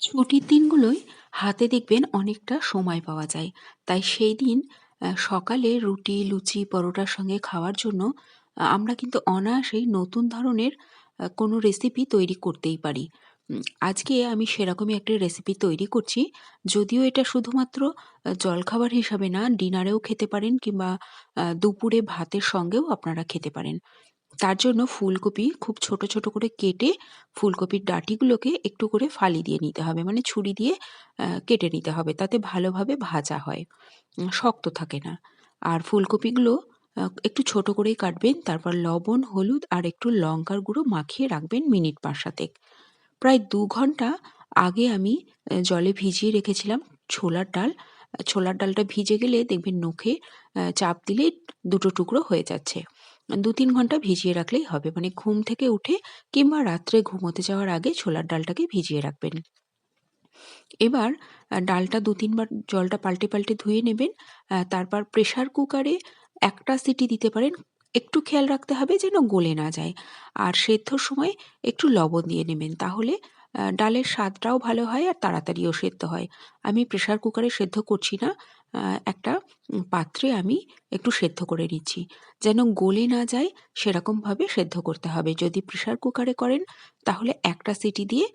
ছুটির দিনগুলোয় হাতে দেখবেন অনেকটা সময় পাওয়া যায়। তাই সেই দিন সকালে রুটি, লুচি, পরোটার সঙ্গে খাওয়ার জন্য আমরা কিন্তু অনায়াসেই নতুন ধরনের কোনো রেসিপি তৈরি করতেই পারি। আজকে আমি সেরকমই একটা রেসিপি তৈরি করছি। যদিও এটা শুধুমাত্র জলখাবার হিসাবে না, ডিনারেও খেতে পারেন কিংবা দুপুরে ভাতের সঙ্গেও আপনারা খেতে পারেন। তার জন্য ফুলকপি খুব ছোট, ছোট করে কেটে ফুলকপির ডাঁটিগুলোকে একটু করে ফালি দিয়ে নিতে হবে। মানে ছুরি দিয়ে কেটে নিতে হবে। তাতে ভালোভাবে ভাজা হয়। শক্ত থাকে না। আর ফুলকপিগুলো একটু ছোট করেই কাটবেন। তারপর লবণ, হলুদ আর একটু লঙ্কার গুঁড়ো মাখিয়ে রাখবেন মিনিট ৫-৭ প্রায় দু ঘণ্টা আগে আমি জলে ভিজিয়ে রেখেছিলাম ছোলার ডাল। ছোলার ডালটা ভিজে গেলে দেখবেন নখে চাপ দিলেই দুটো টুকরো হয়ে যাচ্ছে। ২-৩ ঘণ্টা ভিজিয়ে রাখলেই হবে। মানে ঘুম থেকে উঠে কিংবা রাত্রে ঘুমোতে যাওয়ার আগে ছোলার ডালটাকে ভিজিয়ে রাখবেন। এবার ডালটা দু তিনবার জলটা পাল্টে, পাল্টে ধুয়ে নেবেন। তারপর প্রেশার কুকারে একটা সিটি দিতে পারেন। একটু খেয়াল রাখতে হবে যেন গলে না যায়। আর সেদ্ধর সময় একটু লবণ দিয়ে নেবেন। তাহলে ডালের স্বাদটাও ভালো হয় আর তাড়াতাড়িও সেদ্ধ হয়। আমি প্রেশার কুকারে সেদ্ধ করছি না। একটা পাত্রে আমি একটু সেদ্ধ করে নিচ্ছি। যেন গলে না যায় সেরকমভাবে সেদ্ধ করতে হবে। যদি প্রেশার কুকারে করেন, তাহলে একটা সিটি দিয়ে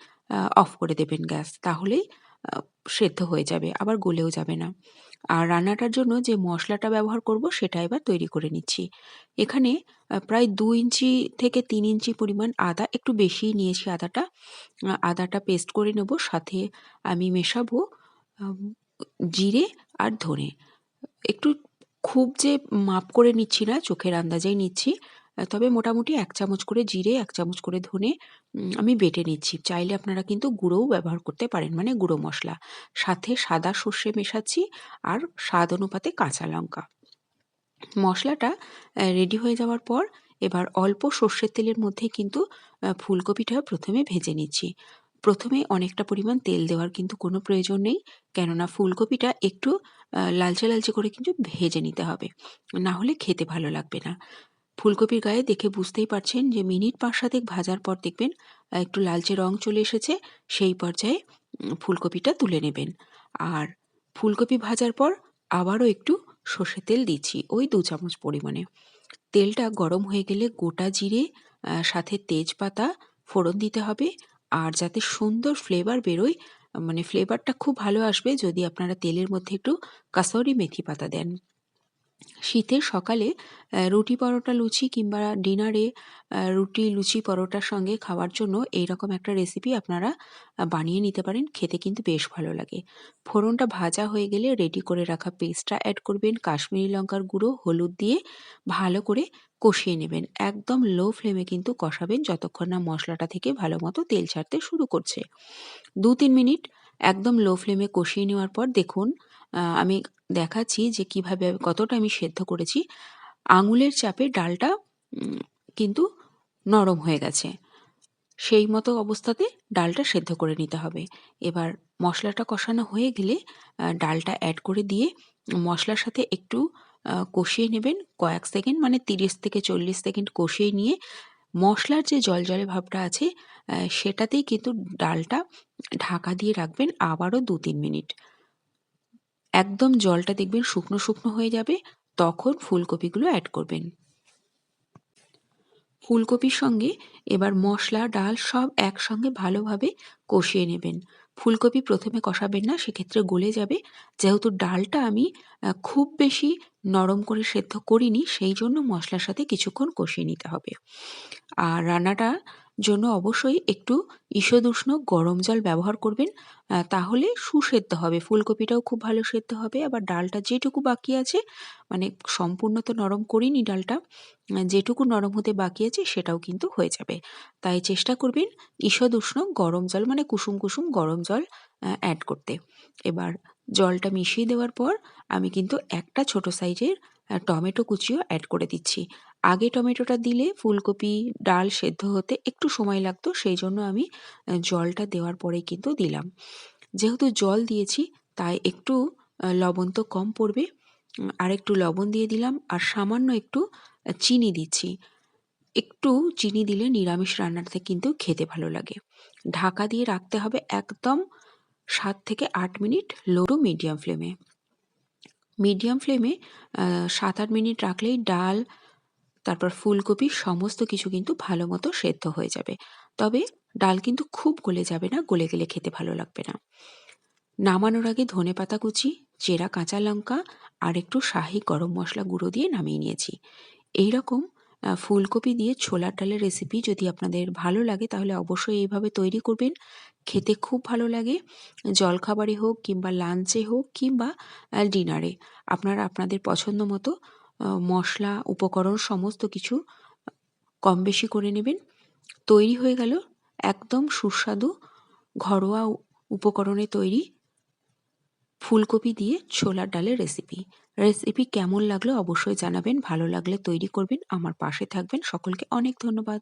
অফ করে দেবেন গ্যাস। তাহলেই সেদ্ধ হয়ে যাবে। আবার গলেও যাবে না। আর রান্নাটার জন্য যে মশলাটা ব্যবহার করব সেটা এবার তৈরি করে নিচ্ছি। এখানে প্রায় দু ইঞ্চি থেকে তিন ইঞ্চি পরিমাণ আদা, একটু বেশিই নিয়েছি আদাটা। আদাটা পেস্ট করে নেব। সাথে আমি মেশাবো জিরে আর ধনে। একটু খুব যে মাপ করে নিচ্ছি না, চোখের আন্দাজেই নিচ্ছি। তবে মোটামুটি এক চামচ করে জিরে, এক চামচ করে ধনে আমি বেটে নিচ্ছি। চাইলে আপনারা কিন্তু গুঁড়োও ব্যবহার করতে পারেন, মানে গুঁড়ো মশলা সাথে সাদা সর্ষে মেশাচ্ছি আর স্বাদ অনুপাতে কাঁচা লঙ্কা। মশলাটা রেডি হয়ে যাওয়ার পর এবার অল্প সর্ষের তেলের মধ্যে কিন্তু ফুলকপিটা প্রথমে ভেজে নিচ্ছি। প্রথমে অনেকটা পরিমাণ তেল দেওয়ার কিন্তু কোনো প্রয়োজন নেই। কেননা ফুলকপিটা একটু লালচে, লালচে করে কিন্তু ভেজে নিতে হবে। না হলে খেতে ভালো লাগবে না। ফুলকপির গায়ে দেখে বুঝতেই পারছেন যে মিনিট ৫-৭ ভাজার পর দেখবেন একটু লালচে রং চলে এসেছে। সেই পর্যায়ে ফুলকপিটা তুলে নেবেন। আর ফুলকপি ভাজার পর আবারও একটু সর্ষে তেল দিচ্ছি, ওই দু চামচ পরিমাণে। তেলটা গরম হয়ে গেলে গোটা জিরে সাথে তেজপাতা ফোড়ন দিতে হবে। আর যাতে সুন্দর ফ্লেভার বেরোয়, মানে ফ্লেভারটা খুব ভালো আসবে যদি আপনারা তেলের মধ্যে একটু কাসুরি মেথি পাতা দেন। শীতের সকালে রুটি, পরোটা, লুচি কিংবা ডিনারে রুটি, লুচি, পরোটার সঙ্গে খাওয়ার জন্য এইরকম একটা রেসিপি আপনারা বানিয়ে নিতে পারেন। খেতে কিন্তু বেশ ভালো লাগে। ফোড়নটা ভাজা হয়ে গেলে রেডি করে রাখা পেস্টটা অ্যাড করবেন। কাশ্মীরি লঙ্কার গুঁড়ো, হলুদ দিয়ে ভালো করে কষিয়ে নেবেন। একদম লো ফ্লেমে কিন্তু কষাবেন যতক্ষণ না মশলাটা থেকে ভালো মতো তেল ছাড়তে শুরু করছে। ২-৩ মিনিট একদম লো ফ্লেমে কষিয়ে নেওয়ার পর দেখুন আমি দেখাচ্ছি যে কীভাবে কতটা আমি সেদ্ধ করেছি। আঙুলের চাপে ডালটা কিন্তু নরম হয়ে গেছে। সেই মতো অবস্থাতে ডালটা সেদ্ধ করে নিতে হবে। এবার মশলাটা কষানো হয়ে গেলে ডালটা অ্যাড করে দিয়ে মশলার সাথে একটু কষিয়ে নেবেন কয়েক সেকেন্ড মানে ৩০ থেকে ৪০ সেকেন্ড কষিয়ে নিয়ে মশলার যে জলজলে ভাবটা আছে সেটাতেই কিন্তু ডালটা ঢাকা দিয়ে রাখবেন আবারও ২-৩ মিনিট। একদম জলটা দেখবেন শুকনো, শুকনো হয়ে যাবে তখন ফুলকপিগুলো অ্যাড করবেন। ফুলকপির সঙ্গে এবার মশলা ডাল সব একসঙ্গে ভালোভাবে কষিয়ে নেবেন। ফুলকপি প্রথমে কষাবেন না, সেক্ষেত্রে গলে যাবে। যেহেতু ডালটা আমি খুব বেশি নরম করে সেদ্ধ করিনি, সেই জন্য মশলার সাথে কিছুক্ষণ কষিয়ে নিতে হবে। আর রান্নাটা জন্য অবশ্যই একটু ঈষদুষ্ণ গরম জল ব্যবহার করবেন। তাহলে সুসেদ্ধ হবে। ফুলকপিটাও খুব ভালো সেদ্ধ হবে। আবার ডালটা যেটুকু বাকি আছে, মানে সম্পূর্ণ তো নরম করিনি ডালটা। যেটুকু নরম হতে বাকি আছে সেটাও কিন্তু হয়ে যাবে। তাই চেষ্টা করবেন ঈষদুষ্ণ গরম জল মানে কুসুম, কুসুম গরম জল অ্যাড করতে। এবার জলটা মিশিয়ে দেওয়ার পর আমি কিন্তু একটা ছোট সাইজের টমেটো কুচিও অ্যাড করে দিচ্ছি। আগে টমেটোটা দিলে ফুলকপি, ডাল সেদ্ধ হতে একটু সময় লাগতো। সেই জন্য আমি জলটা দেওয়ার পরেই কিন্তু দিলাম। যেহেতু জল দিয়েছি তাই একটু লবণ তো কম পড়বে। আর একটু লবণ দিয়ে দিলাম আর সামান্য একটু চিনি দিচ্ছি। একটু চিনি দিলে নিরামিষ রান্নাতে কিন্তু খেতে ভালো লাগে। ঢাকা দিয়ে রাখতে হবে একদম সাত থেকে আট মিনিট লো টু মিডিয়াম ফ্লেমে মিডিয়াম ফ্লেমে সাত আট মিনিট রাখলেই ডাল তারপর ফুলকপি সমস্ত কিছু কিন্তু ভালো মতো সেদ্ধ হয়ে যাবে। তবে ডাল কিন্তু খুব গলে যাবে না, গলে গেলে খেতে ভালো লাগবে না। নামানোর আগে ধনে পাতা কুচি, চেরা কাঁচা লঙ্কা আর একটু শাহি গরম মশলা গুঁড়ো দিয়ে নামিয়ে নিয়েছি। এই রকম ফুলকপি দিয়ে ছোলার ডালের রেসিপি যদি আপনাদের ভালো লাগে তাহলে অবশ্যই এইভাবে তৈরি করবেন। খেতে খুব ভালো লাগে। জলখাবারে হোক কিংবা লাঞ্চে হোক কিংবা ডিনারে। আপনারা আপনাদের পছন্দ মতো মশলা, উপকরণ, সমস্ত কিছু কম বেশি করে নেবেন। তৈরি হয়ে গেল একদম সুস্বাদু ঘরোয়া উপকরণে তৈরি ফুলকপি দিয়ে ছোলার ডালের রেসিপি রেসিপি কেমন লাগল অবশ্যই জানাবেন, ভালো লাগলে তৈরি করবেন। আমার পাশে থাকবেন। সকলকে অনেক ধন্যবাদ।